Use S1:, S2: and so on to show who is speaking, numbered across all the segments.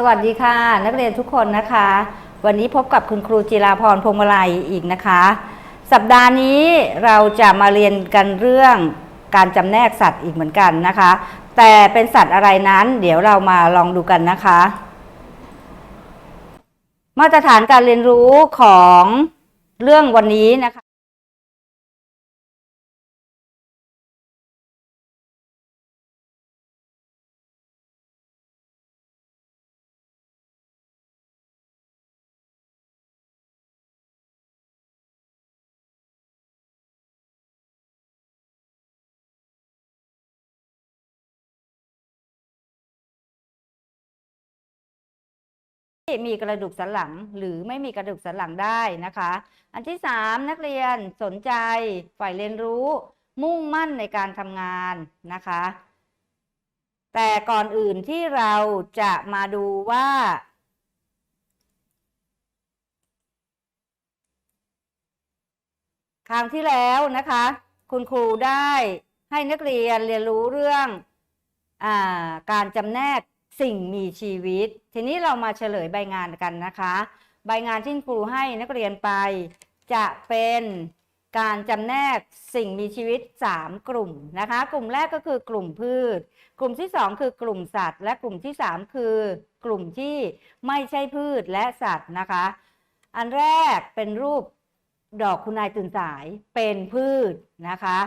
S1: สวัสดีค่ะ นักเรียนทุกคนนะคะ วันนี้พบกับคุณครูจิราพรพงมาลัยอีกนะคะ สัปดาห์นี้เราจะมาเรียนกันเรื่องการจำแนกสัตว์อีกเหมือนกันนะคะ แต่เป็นสัตว์อะไรนั้น เดี๋ยวเรามาลองดูกันนะคะ มาตรฐานการเรียนรู้ของเรื่องวันนี้นะคะ มีกระดูกสันหลังหรือไม่มีกระดูกสันหลังได้นะคะ อันที่ 3 นักเรียนสนใจใฝ่เรียนรู้ มุ่งมั่นในการทำงานนะคะ แต่ก่อนอื่นที่เราจะมาดูว่า ครั้งที่แล้วนะคะ คุณครูได้ให้นักเรียนเรียนรู้เรื่องอาการจำแนก สิ่งมีชีวิต ทีนี้เรามาเฉลยใบงานกันนะคะ ใบงานที่ครูให้นักเรียนไป จะเป็นการจำแนกสิ่งมีชีวิต 3 กลุ่มนะคะ กลุ่มแรกก็คือกลุ่มพืช กลุ่มที่ 2 คือกลุ่มสัตว์ และกลุ่มที่ 3 คือกลุ่มที่ไม่ใช่พืชและสัตว์นะคะ อันแรกเป็นรูปดอกคุณนายตื่นสายเป็นพืชนะคะ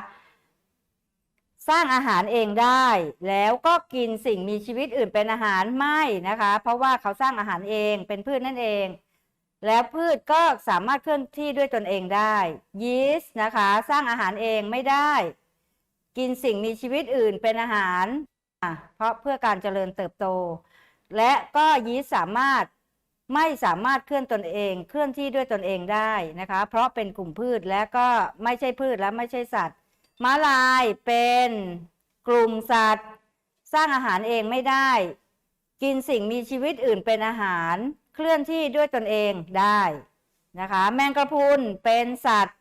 S1: สร้างอาหารเองได้ แล้วก็กินสิ่งมีชีวิตอื่นเป็นอาหารไม่นะคะ เพราะว่าเขาสร้างอาหารเองเป็นพืชนั่นเอง แล้วพืชก็สามารถเคลื่อนที่ด้วยตนเองได้ ยีสต์นะคะ สร้างอาหารเองไม่ได้ กินสิ่งมีชีวิตอื่นเป็นอาหารเพราะเพื่อการเจริญเติบโต และก็ยีสต์สามารถไม่สามารถเคลื่อนตนเอง เคลื่อนที่ด้วยตนเองได้นะคะ เพราะเป็นกลุ่มพืชและก็ไม่ใช่พืชและไม่ใช่สัตว์ ม้าลายเป็นกลุ่มสัตว์ สร้างอาหารเองไม่ได้ กินสิ่งมีชีวิตอื่นเป็นอาหารเคลื่อนที่ด้วยตนเองได้นะคะ แมงกระพรุนเป็นสัตว์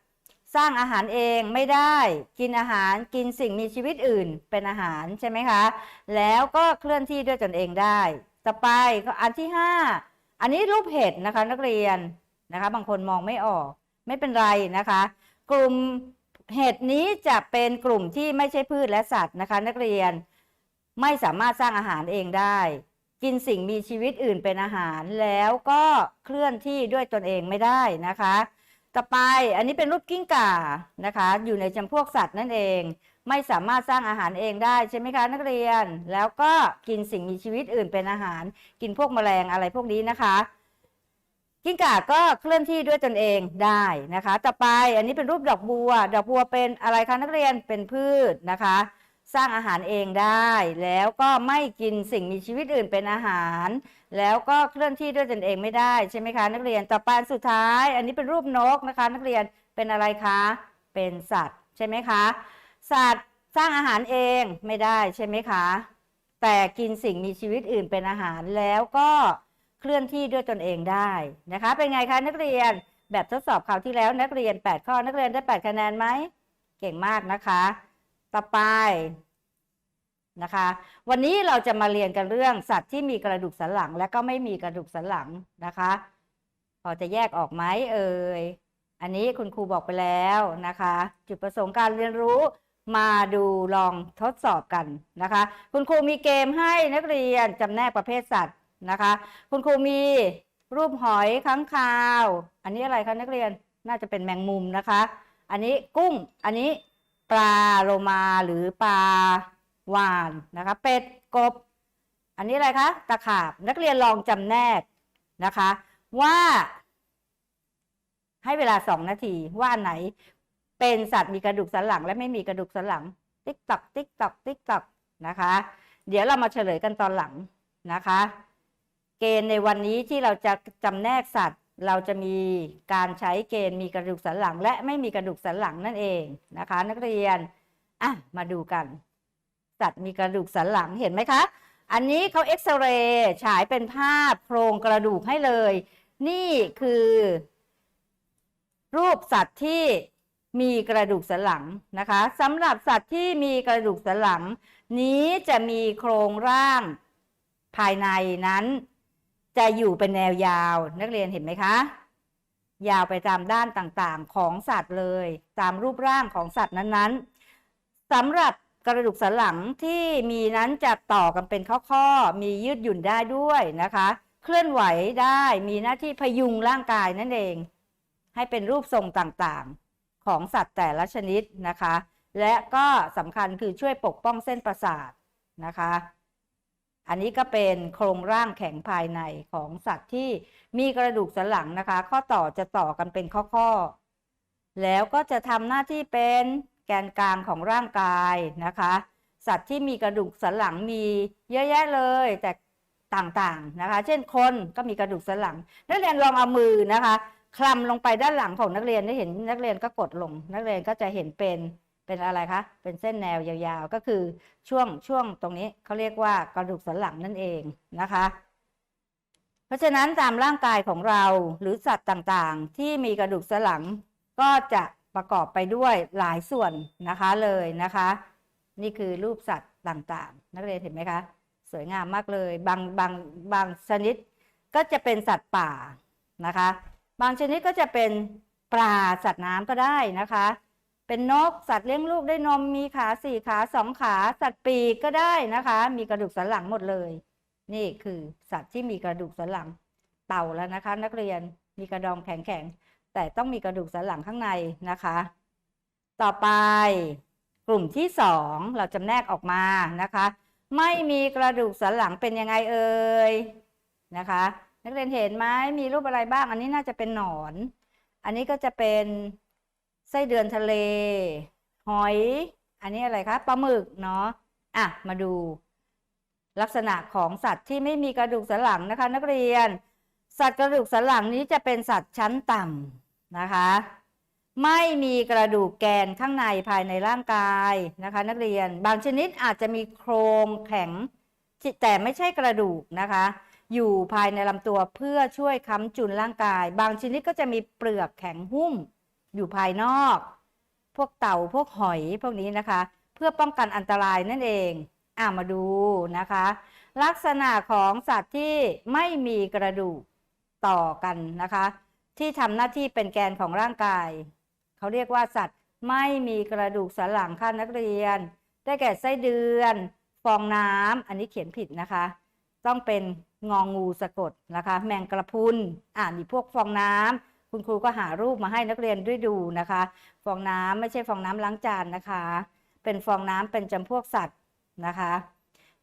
S1: สร้างอาหารเองไม่ได้ กินอาหารกินสิ่งมีชีวิตอื่นเป็นอาหารใช่ไหมคะ แล้วก็เคลื่อนที่ด้วยตนเองได้ ต่อไปก็อันที่ห้าอันนี้รูปเห็ดนะคะนักเรียนนะคะ บางคนมองไม่ออกไม่เป็นไรนะคะ กลุ่ม เห็ดนี้จะเป็นกลุ่มที่ไม่ใช่พืชและสัตว์นะคะ นักเรียนไม่สามารถสร้างอาหารเองได้ กินสิ่งมีชีวิตอื่นเป็นอาหารแล้วก็เคลื่อนที่ด้วยตนเองไม่ได้นะคะ ต่อไปอันนี้เป็นรูปกิ้งก่านะคะ อยู่ในจำพวกสัตว์นั่นเอง ไม่สามารถสร้างอาหารเองได้ใช่ไหมคะนักเรียน แล้วก็กินสิ่งมีชีวิตอื่นเป็นอาหาร กินพวกแมลงอะไรพวกนี้นะคะ กิ้งก่าก็เคลื่อนที่ด้วยตนเองได้นะคะ ต่อไปอันนี้เป็นรูปดอกบัว ดอกบัวเป็นอะไรคะนักเรียนเป็นพืชนะคะ สร้างอาหารเองได้ แล้วก็ไม่กินสิ่งมีชีวิตอื่นเป็นอาหาร แล้วก็เคลื่อนที่ด้วยตนเองไม่ได้ใช่ไหมคะนักเรียนต่อไปอันสุดท้าย อันนี้เป็นรูปนกนะคะ นักเรียนเป็นอะไรคะเป็นสัตว์ใช่ไหมคะสัตว์สร้างอาหารเองไม่ได้ใช่ไหมคะแต่กินสิ่งมีชีวิตอื่นเป็นอาหารแล้วก็เคลื่อนที่ด้วยตนเองได้นะคะ เป็นไงคะนักเรียนแบบทดสอบคราวที่แล้วนักเรียน 8 ข้อ นักเรียนได้ 8 คะแนนไหมเก่งมากนะคะ ต่อไปนะคะ วันนี้เราจะมาเรียนกันเรื่องสัตว์ที่มีกระดูกสันหลัง และก็ไม่มีกระดูกสันหลังนะคะ พอจะแยกออกไหมเอ่ยอันนี้คุณครูบอกไปแล้วนะคะ จุดประสงค์การเรียนรู้มาดูลองทดสอบกันนะคะ คุณครูมีเกมให้นักเรียนจำแนกประเภทสัตว์ นะคะ คุณครูมีรูปหอยค้างคาว อันนี้อะไรคะนักเรียนน่าจะเป็นแมงมุมนะคะ อันนี้กุ้งอันนี้ปลาโลมาหรือปลาวานนะคะ เป็ดกบ อันนี้อะไรคะตะขาบนักเรียนลองจำแนกนะคะ ว่า ให้เวลาสองนาทีว่าไหนเป็นสัตว์มีกระดูกสันหลังและไม่มีกระดูกสันหลัง ติ๊กตอกติ๊กตอกติ๊กตอกนะคะ เดี๋ยวเรามาเฉลยกันตอนหลังนะคะ เกณฑ์ในวันนี้ที่เราจะจำแนกสัตว์ เราจะมีการใช้เกณฑ์มีกระดูกสันหลัง และไม่มีกระดูกสันหลังนั่นเองนะคะ นักเรียนอะมาดูกัน สัตว์มีกระดูกสันหลังเห็นไหมคะ อันนี้เขาเอ็กซเรย์ฉายเป็นภาพโครงกระดูกให้เลย นี่คือ รูปสัตว์ที่มีกระดูกสันหลังนะคะสำหรับสัตว์ที่มีกระดูกสันหลัง นี้จะมีโครงร่างภายในนั้น จะอยู่เป็นแนวยาวนักเรียนเห็นไหมคะ ยาวไปตามด้านต่างๆของสัตว์เลย ตามรูปร่างของสัตว์นั้นๆสำหรับกระดูกสันหลังที่มีนั้นจะต่อกันเป็นข้อๆ มียืดหยุ่นได้ด้วยนะคะ เคลื่อนไหวได้มีหน้าที่พยุงร่างกายนั่นเอง ให้เป็นรูปทรงต่างๆ ของสัตว์แต่ละชนิดนะคะ และก็สำคัญคือช่วยปกป้องเส้นประสาทนะคะ อันนี้ก็เป็นโครงร่างแข็งภายในของสัตว์ที่มีกระดูกสันหลังนะคะ ข้อต่อจะต่อกันเป็นข้อๆ แล้วก็จะทำหน้าที่เป็นแกนกลางของร่างกายนะคะ สัตว์ที่มีกระดูกสันหลังมีเยอะแยะเลยแต่ต่างๆนะคะ เช่นคนก็มีกระดูกสันหลัง นักเรียนลองเอามือนะคะคลำลงไปด้านหลังของนักเรียนได้เห็นนักเรียนก็กดลง นักเรียนก็จะเห็นเป็น เป็นอะไรคะ เป็นเส้นแนวยาวๆ ก็คือช่วงช่วงตรงนี้เขาเรียกว่ากระดูกสันหลังนั่นเองนะคะ เพราะฉะนั้นตามร่างกายของเราหรือสัตว์ต่างๆ ที่มีกระดูกสันหลังก็จะประกอบไปด้วยหลายส่วนนะคะเลยนะคะ นี่คือรูปสัตว์ต่างๆ นักเรียนเห็นไหมคะ สวยงามมากเลยบางบางบางชนิดก็จะเป็นสัตว์ป่านะคะ บางชนิดก็จะเป็นปลาสัตว์น้ำก็ได้นะคะ เป็นนกสัตว์เลี้ยงลูกได้วยนมมีขาสี่ขาสองขา สัตว์ปีกก็ได้นะคะ มีกระดูกสันหลังหมดเลย นี่คือสัตว์ที่มีกระดูกสันหลัง เต่าแล้วนะคะ นักเรียนมีกระดองแข็งๆแต่ต้องมีกระดูกสันหลังข้างในนะคะ ต่อไปกลุ่มที่สองเราจำแนกออกมานะคะ ไม่มีกระดูกสันหลังเป็นยังไงเอ่ยนะคะ นักเรียนเห็นไหมมีรูปอะไรบ้าง อันนี้น่าจะเป็นหนอน อันนี้ก็จะเป็น ไส้เดือนทะเล หอย อันนี้อะไรคะปลาหมึกเนาะอะมาดู ลักษณะของสัตว์ที่ไม่มีกระดูกสันหลังนะคะ นักเรียน สัตว์กระดูกสันหลังนี้จะเป็นสัตว์ชั้นต่ำนะคะ ไม่มีกระดูกแกนข้างในภายในร่างกายนะคะ นักเรียนบางชนิดอาจจะมีโครงแข็งแต่ไม่ใช่กระดูกนะคะ อยู่ภายในลำตัวเพื่อช่วยค้ำจุนร่างกาย บางชนิดก็จะมีเปลือกแข็งหุ้ม อยู่ภายนอก พวกเต่าพวกหอยพวกนี้นะคะ เพื่อป้องกันอันตรายนั่นเองอ่ามาดูนะคะ ลักษณะของสัตว์ที่ไม่มีกระดูกต่อกันนะคะ ที่ทำหน้าที่เป็นแกนของร่างกาย เขาเรียกว่าสัตว์ไม่มีกระดูกสันหลังค่ะนักเรียน ได้แก่ไส้เดือน ฟองน้ำอันนี้เขียนผิดนะคะ ต้องเป็นงองงูสะกดนะคะ แมงกระพุนอ่านี่พวกฟองน้ำ คุณครูก็หารูปมาให้นักเรียนด้วยดูนะคะ ฟองน้ำไม่ใช่ฟองน้ำล้างจานนะคะ เป็นฟองน้ำเป็นจำพวกสัตว์นะคะ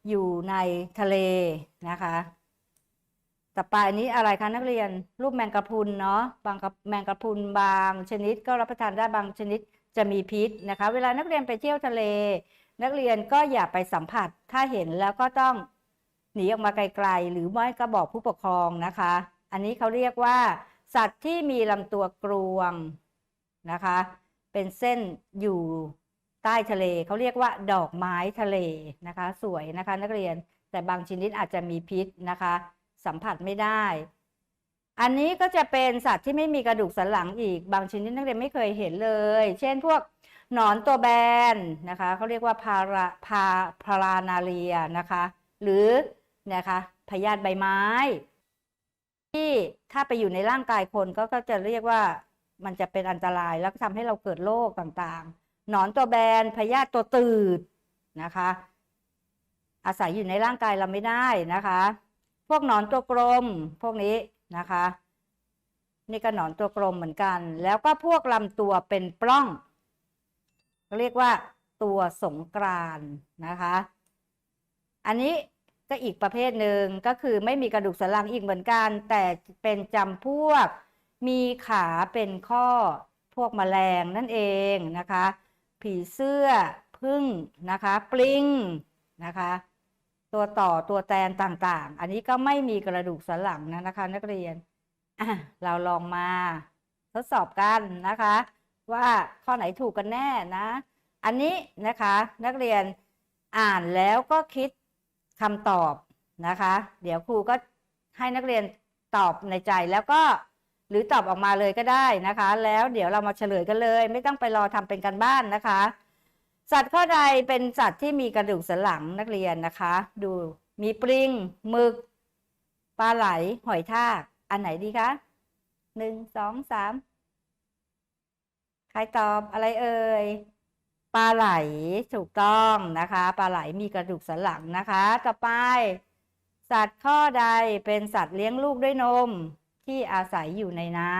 S1: อยู่ในทะเลนะคะ ต่อไปอันนี้อะไรคะนักเรียนรูปแมงกะพรุนเนาะบางกะแมงกะพรุนบางชนิดก็รับประทานได้บางชนิดจะมีพิษนะคะ เวลานักเรียนไปเที่ยวทะเล นักเรียนก็อย่าไปสัมผัสถ้าเห็นแล้วก็ต้องหนีออกมาไกลๆ หรือไม่ก็บอกผู้ปกครองนะคะ อันนี้เขาเรียกว่า สัตว์ที่มีลำตัวกรวงนะคะ เป็นเส้นอยู่ใต้ทะเลเขาเรียกว่าดอกไม้ทะเลนะคะ สวยนะคะนักเรียนแต่บางชนิดอาจจะมีพิษนะคะ สัมผัสไม่ได้ อันนี้ก็จะเป็นสัตว์ที่ไม่มีกระดูกสันหลังอีก บางชนิดนักเรียนไม่เคยเห็นเลย เช่นพวกหนอนตัวแบนนะคะเขาเรียกว่าพาราพาพารานาเรียนะคะ หรือนะคะพยาธิใบไม้ ที่ถ้าไปอยู่ในร่างกายคนก็ก็จะเรียกว่ามันจะเป็นอันตรายแล้วก็ทำให้เราเกิดโรคต่างๆ หนอนตัวแบนพยาธิตัวตืดนะคะ อาศัยอยู่ในร่างกายเราไม่ได้นะคะ พวกหนอนตัวกลมพวกนี้นะคะ นี่ก็หนอนตัวกลมเหมือนกัน แล้วก็พวกลำตัวเป็นปล้อง เรียกว่าตัวสงกรานนะคะ อันนี้ ก็อีกประเภทหนึ่งก็คือไม่มีกระดูกสันหลังอีกเหมือนกัน แต่เป็นจำพวก มีขาเป็นข้อพวกแมลงนั่นเองนะคะ ผีเสื้อพึ่งนะคะปลิงนะคะตัวต่อตัวแตนต่างๆ อันนี้ก็ไม่มีกระดูกสันหลังนะนะคะ นักเรียน เราลองมาทดสอบกันนะคะ ว่าข้อไหนถูกกันแน่นะ อันนี้นะคะนักเรียนอ่านแล้วก็คิด คำตอบนะคะ เดี๋ยวครูก็ให้นักเรียนตอบในใจแล้วก็หรือตอบออกมาเลยก็ได้นะคะ แล้วเดี๋ยวเรามาเฉลยกันเลย ไม่ต้องไปรอทำเป็นการบ้านนะคะ สัตว์ข้อใดเป็นสัตว์ที่มีกระดูกสันหลังนักเรียนนะคะ ดูมีปลิงหมึกปลาไหลหอยทากอันไหนดีคะหนึ่งสองสามใครตอบอะไรเอ่ย ปลาไหลถูกต้องนะคะ ปลาไหลมีกระดูกสันหลังนะคะ ต่อไป สัตว์ข้อใดเป็นสัตว์เลี้ยงลูกด้วยนมที่อาศัยอยู่ในน้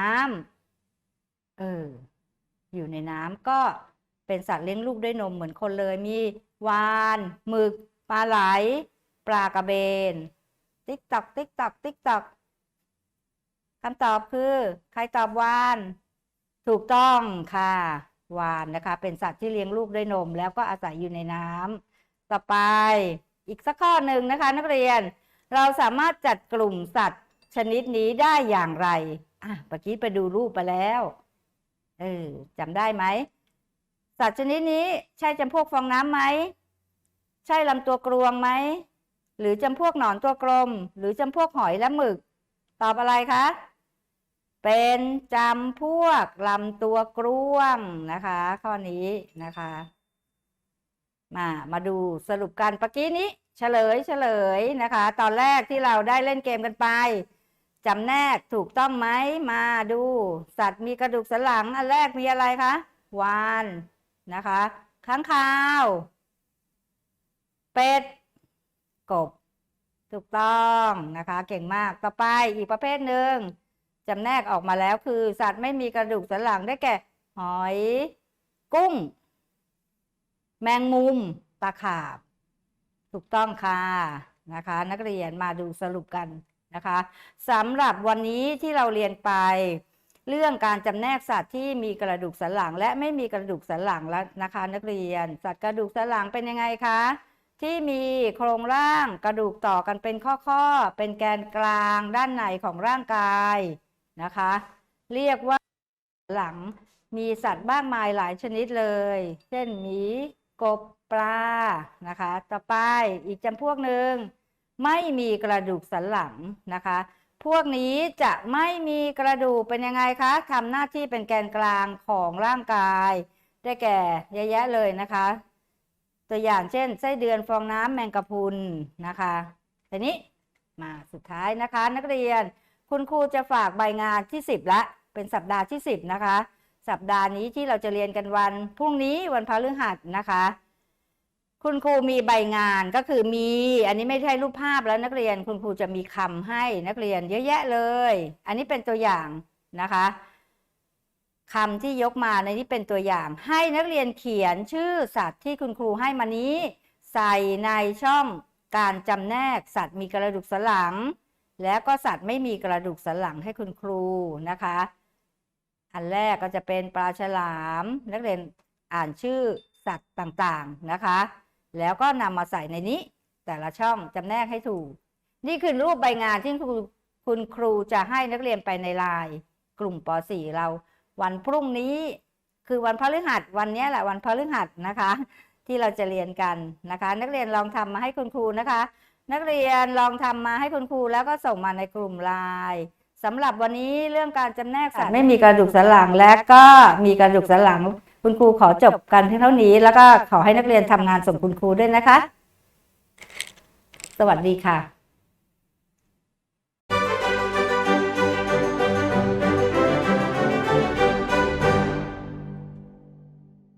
S1: ำเอออยู่ในน้ำก็เป็นสัตว์เลี้ยงลูกด้วยนมเหมือนคนเลยมีวานหมึกปลาไหล ปลากระเบน ติ๊กตอกติ๊กตอกติ๊กตอกคำตอบคือ ใครตอบวาน ถูกต้องค่ะ วานนะคะ เป็นสัตว์ที่เลี้ยงลูกด้วยนม แล้วก็อาศัยอยู่ในน้ำต่อไปอีกสักข้อหนึ่งนะคะ นักเรียนเราสามารถจัดกลุ่มสัตว์ชนิดนี้ได้อย่างไรอะเมื่อกี้ไปดูรูปไปแล้วเออจำได้ไหมสัตว์ชนิดนี้ใช่จำพวกฟองน้ำไหมใช่ลำตัวกรวงไหมหรือจำพวกหนอนตัวกลม หรือจำพวกหอยและหมึก ตอบอะไรคะ เป็นจำพวกลำตัวกรวงนะคะ ข้อนี้นะคะ มามาดูสรุปกันเมื่อกี้นี้ เฉลยเฉลยนะคะ ตอนแรกที่เราได้เล่นเกมกันไปจำแนกถูกต้องไหมมาดู สัตว์มีกระดูกสันหลังอันแรกมีอะไรคะวานนะคะค้างคาว เป็ด กบ ถูกต้องนะคะ เก่งมากต่อไปอีกประเภทหนึ่ง จำแนกออกมาแล้วคือ สัตว์ไม่มีกระดูกสันหลังได้แก่ หอย กุ้ง แมงมุม ตะขาบ ถูกต้องค่ะนะคะ นักเรียนมาดูสรุปกันนะคะสำหรับวันนี้ที่เราเรียนไป เรื่องการจำแนกสัตว์ที่มีกระดูกสันหลัง และไม่มีกระดูกสันหลังแล้วนะคะ นักเรียน สัตว์กระดูกสันหลังเป็นยังไงคะที่มีโครงร่างกระดูกต่อกันเป็นข้อๆ เป็นแกนกลางด้านในของร่างกาย นะคะ เรียกว่าหลังมีสัตว์มากมายหลายชนิดเลย เช่นหมีกบปลานะคะ ต่อไปอีกจำพวกหนึ่งไม่มีกระดูกสันหลังนะคะ พวกนี้จะไม่มีกระดูกเป็นยังไงคะทำหน้าที่เป็นแกนกลางของร่างกาย ได้แก่เยอะแยะเลยนะคะ ตัวอย่างเช่นไส้เดือนฟองน้ำแมงกะพรุนนะคะทีนี้มาสุดท้ายนะคะ นักเรียน คุณครูจะฝากใบงานที่ 10 ละ เป็นสัปดาห์ที่ 10 นะคะ สัปดาห์นี้ที่เราจะเรียนกันวันพรุ่งนี้วันพฤหัสนะคะ คุณครูมีใบงานก็คือมี อันนี้ไม่ใช่รูปภาพแล้วนักเรียน คุณครูจะมีคำให้นักเรียนเยอะแยะเลย อันนี้เป็นตัวอย่างนะคะคำที่ยกมาในนี้เป็นตัวอย่าง ให้นักเรียนเขียนชื่อสัตว์ที่คุณครูให้มานี้ ใส่ในช่องการจำแนกสัตว์มีกระดูกสันหลัง แล้วก็สัตว์ไม่มีกระดูกสันหลังให้คุณครูนะคะ อันแรกก็จะเป็นปลาฉลาม นักเรียนอ่านชื่อสัตว์ต่างๆนะคะ แล้วก็นำมาใส่ในนี้ แต่ละช่องจำแนกให้ถูก นี่คือรูปใบงานที่คุณครูจะให้นักเรียนไปในไลน์กลุ่มป .4 เรา วันพรุ่งนี้คือวันพฤหัสวันนี้แหละวันพฤหัสนะคะ ที่เราจะเรียนกันนะคะ นักเรียนลองทำมาให้คุณครูนะคะ นักเรียนลองทำมาให้คุณครูแล้วก็ส่งมาในกลุ่มไลน์สำหรับวันนี้เรื่องการจำแนกสัตว์ไม่มีกระดูกสันหลังและก็มีกระดูกสันหลัง คุณครูขอจบกันเพียงเท่านี้ แล้วก็ขอให้นักเรียนทำงานส่งคุณครูด้วยนะคะ สวัสดีค่ะ